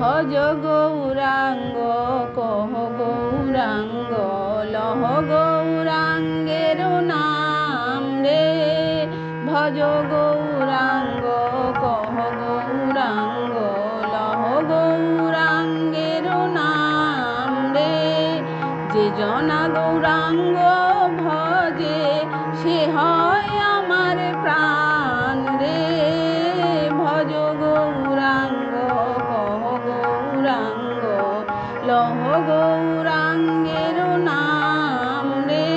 ভজ গৌরাঙ্গ কহ গৌরাঙ্গ, লহ গৌরাঙ্গের নাম রে। ভজ গৌরাঙ্গ কহ গৌরাঙ্গ, লহ গৌরাঙ্গের নাম রে। যে জনা গৌরাঙ্গ ভজে, সে হয় গৌরাঙ্গের নাম রে।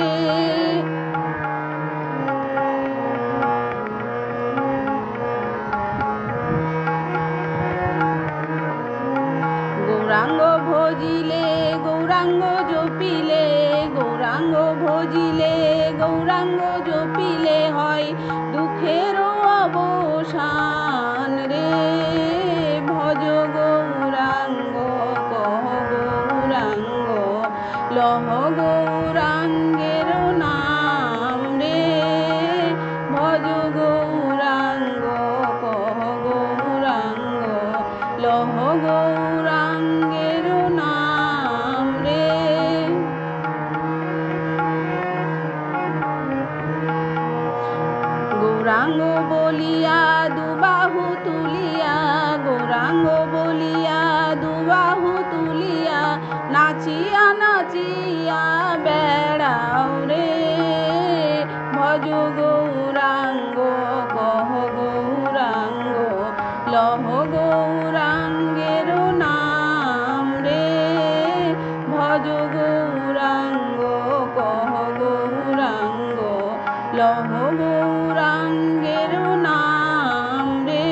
গৌরাঙ্গ ভজিলে গৌরাঙ্গ জপিলে গৌরাঙ্গ ভজিলে গৌরাঙ্গ জপিলে হয় লহ গৌরাঙ্গের নাম রে ভজ গৌরাঙ্গ কহ গৌরাঙ্গ, লহ গৌরাঙ্গের নাম। রে গৌরাঙ্গ বলিয়া দুবাহু তুলিয়া, গৌরাঙ্গ বলিয়া দুবাহু তুলিয়া নাচিয়া নাচিয়া বেড়াও রে। ভজ গৌরাঙ্গ, কহ গৌরাঙ্গ, লহ গৌরাঙ্গের নাম রে। ভজ গৌরাঙ্গ, কহ গৌরাঙ্গ, লহ গৌরাঙ্গের নাম রে।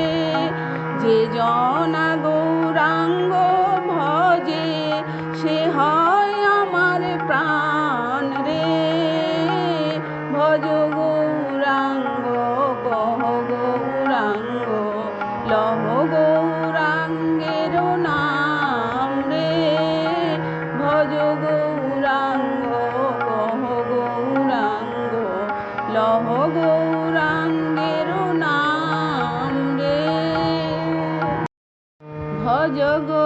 যে জনা গৌরাঙ্গ সে হয় আমার প্রাণ রে। ভজ গৌরাঙ্গ কহ গৌরাঙ্গ, লহ গৌরাঙ্গের নাম রে। ভজ গৌরাঙ্গ কহ গৌরাঙ্গ, লহ গৌরাঙ্গের নাম রে। ভজ গো